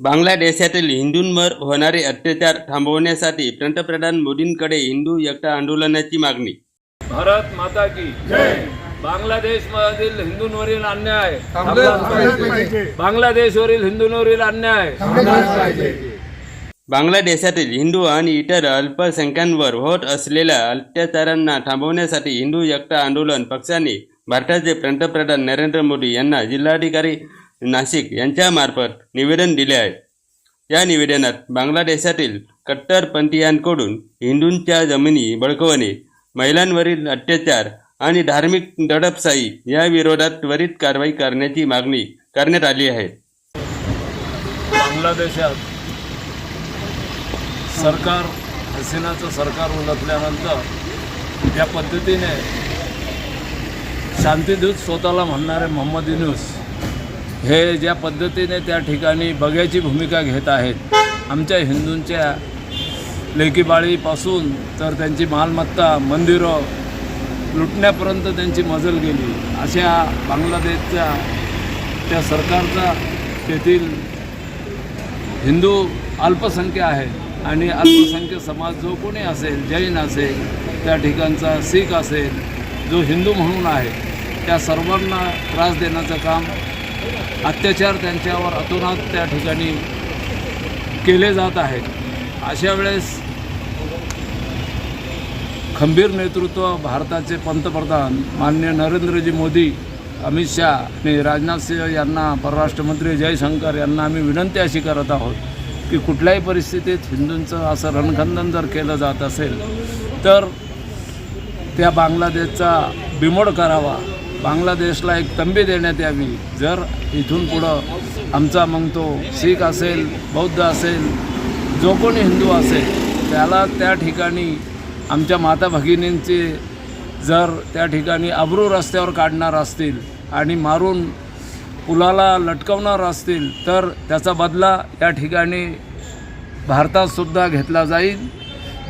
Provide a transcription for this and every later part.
बांगलादेशातील हिंदूंवर होणारे अत्याचार थांबवण्यासाठी पंतप्रधान मोदींकडे हिंदू एकता आंदोलनाची मागणी. भारत माता की बांगलादेश मधील हिंदूंवरील अन्याय बांगलादेशवरील हिंदूंवरील अन्याय बांगलादेशातील हिंदू आणि इतर अल्पसंख्यांवर होत असलेल्या अत्याचारांना थांबवण्यासाठी हिंदू एकता आंदोलन पक्षाने भारताचे पंतप्रधान नरेंद्र मोदी यांना जिल्हाधिकारी नाशिक यांच्यामार्फत निवेदन दिले आहे. या निवेदनात बांगलादेशातील कट्टरपंथीयांकडून हिंदूंच्या जमिनी बळकवणे महिलांवरील अत्याचार आणि धार्मिक दडपशाही या विरोधात त्वरित कारवाई करण्याची मागणी करण्यात आली आहे. बांगलादेशात सरकार हसीनाचं सरकार उलटल्यानंतर ज्या पद्धतीने शांतीदूत स्वतःला म्हणणारे मोहम्मद युनूस हे ज्या पद्धतीने त्या ठिकाणी बघ्याची भूमिका घेत आहेत आमच्या हिंदूंच्या लेकीबाळीपासून तर त्यांची मालमत्ता मंदिरं लुटण्यापर्यंत त्यांची मजल गेली. अशा बांगलादेशच्या त्या सरकारचा तेथील हिंदू अल्पसंख्य आहे आणि अल्पसंख्य समाज जो कोणी असेल जैन असेल त्या ठिकाणचा शीख असेल जो हिंदू म्हणून आहे त्या सर्वांना त्रास देण्याचं काम अत्याचार त्यांच्यावर अतोनात त्या ठिकाणी केले जात आहेत. अशा वेळेस खंबीर नेतृत्व भारताचे पंतप्रधान मान्य नरेंद्रजी मोदी अमित शहा आणि राजनाथ सिंह यांना परराष्ट्रमंत्री जयशंकर यांना आम्ही विनंती अशी करत आहोत की कुठल्याही परिस्थितीत हिंदूंचं असं रणखंदन जर केलं जात असेल तर त्या बांगलादेशचा बिमोड करावा. बांगलादेशला एक तंबी देण्यात यावी. जर इथून पुढं आमचा मग तो शीख असेल बौद्ध असेल जो कोणी हिंदू असेल त्याला त्या ठिकाणी आमच्या माता भगिनींचे जर त्या ठिकाणी अब्रू रस्त्यावर काढणार असतील आणि मारून पुलाला लटकवणार असतील तर त्याचा बदला या ठिकाणी भारतातसुद्धा घेतला जाईल.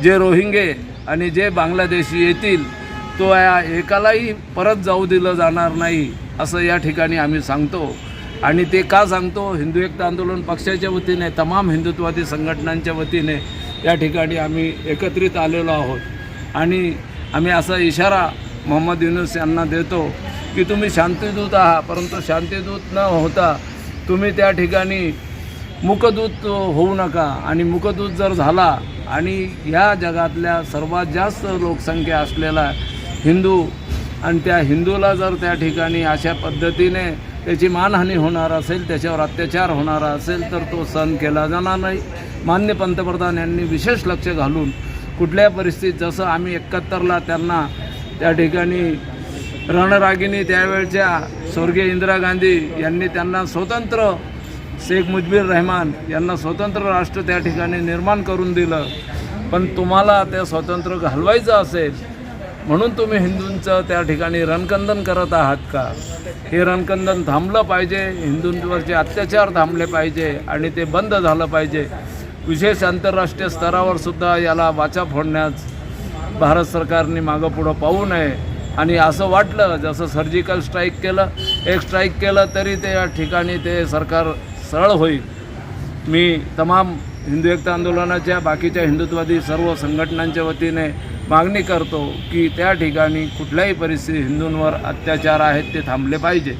जे रोहिंगे आणि जे बांगलादेशी येतील तो या एकालाही परत जाऊ दिलं जाणार नाही असं या ठिकाणी आम्ही सांगतो. आणि ते का सांगतो? हिंदू एकता आंदोलन पक्षाच्या वतीने तमाम हिंदुत्वादी संघटनांच्या वतीने या ठिकाणी आम्ही एकत्रित आलेलो आहोत. आणि आम्ही असा इशारा मोहम्मद युनुस यांना देतो की तुम्ही शांतीदूत आहात परंतु शांतीदूत न होता तुम्ही त्या ठिकाणी मुकदूत होऊ नका. आणि मुकदूत जर झाला आणि ह्या जगातल्या सर्वात जास्त लोकसंख्या असलेला हिंदू आणि त्या हिंदूला जर त्या ठिकाणी अशा पद्धतीने त्याची मानहानी होणार असेल त्याच्यावर अत्याचार होणार असेल तर तो सण केला जाणार नाही. मान्य पंतप्रधान यांनी विशेष लक्ष घालून कुठल्या परिस्थितीत जसं आम्ही एकाहत्तरला त्यांना त्या ठिकाणी रणरागिनी त्यावेळच्या स्वर्गीय इंदिरा गांधी यांनी त्यांना स्वतंत्र शेख मुजबीर रहमान यांना स्वतंत्र राष्ट्र त्या ठिकाणी निर्माण करून दिलं. पण तुम्हाला ते स्वतंत्र घालवायचं असेल म्हणून तुम्ही हिंदूंचं त्या ठिकाणी रणकंदन करत आहात का? हे रणकंदन थांबलं पाहिजे हिंदूंवरचे अत्याचार थांबले पाहिजे आणि ते बंद झालं पाहिजे. विशेष आंतरराष्ट्रीय स्तरावर सुद्धा याला वाचा फोडण्यास भारत सरकारने मागं पुढं पाहू नये. आणि असं वाटलं जसं सर्जिकल स्ट्राईक केलं एक स्ट्राईक केलं तरी ते या ठिकाणी ते सरकार सरळ होईल. मी तमाम हिंदू एकता आंदोलनाच्या बाकीच्या हिंदुत्ववादी सर्व संघटनांच्या वतीने मागणी करतो की त्या ठिकाणी कुठल्याही परिस्थिती हिंदूंवर अत्याचार आहेत ते थांबले पाहिजे.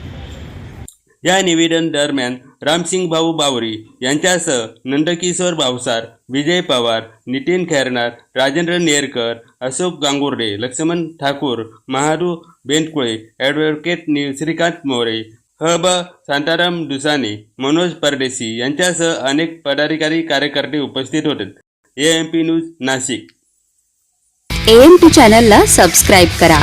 या निवेदन दरम्यान रामसिंग भाऊ बावरी यांच्यासह नंदकिशोर भावसार विजय पवार नितीन खैरनार राजेंद्र नेरकर अशोक गांगुर्डे लक्ष्मण ठाकूर महारू बेंदकुळे ॲडव्होकेट नि श्रीकांत मोरे ह ब शांताराम दुसाने मनोज परदेशी यांच्यासह अनेक पदाधिकारी कार्यकर्ते उपस्थित होते. A M P news Nashik. AMP चॅनलला सबस्क्राईब करा.